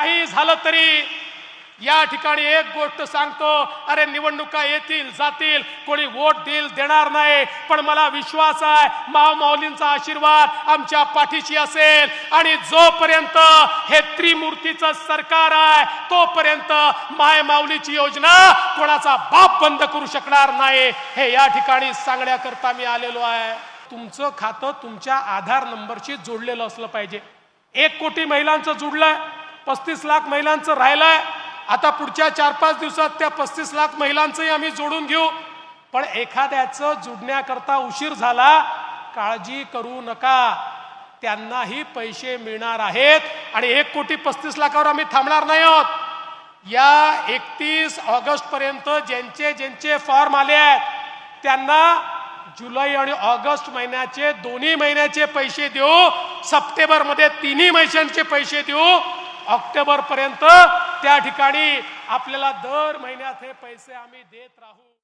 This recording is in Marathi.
काही झालं तरी या ठिकाणी एक गोष्ट सांगतो अरे निवडणुका येतील जातील कोणी वोट देईल देणार नाही. पण मला विश्वास आहे महामौलींचा आशीर्वाद आमच्या पाठीशी असेल. आणि जोपर्यंत हे त्रिमूर्तीचं सरकार आहे तोपर्यंत माय माऊलीची योजना कोणाचा बाप बंद करू शकणार नाही. हे या ठिकाणी सांगण्याकरता मी आलेलो आहे. तुमचं खातं तुमच्या आधार नंबरशी जोडलेलं असलं पाहिजे. एक कोटी महिलांचं जुडलंय पस्तीस लाख महिलांचं राहिलंय. आता पुढच्या चार पाच दिवसात त्या पस्तीस लाख महिलांचंही आम्ही जोडून घेऊ. पण एखाद्याचं जुडण्याकरता उशीर झाला काळजी करू नका. त्यांनाही पैसे मिळणार आहेत आणि एक कोटी पस्तीस लाखावर आम्ही थांबणार नाही आहोत. या एकतीस ऑगस्ट पर्यंत ज्यांचे ज्यांचे फॉर्म आले आहेत त्यांना जुलै आणि ऑगस्ट महिन्याचे दोन्ही महिन्याचे पैसे देऊ. सप्टेंबरमध्ये तिन्ही महिन्यांचे पैसे देऊ. ऑक्टोबरपर्यंत त्या ठिकाणी आपल्याला दर महिन्यात हे पैसे आम्ही देत राहू.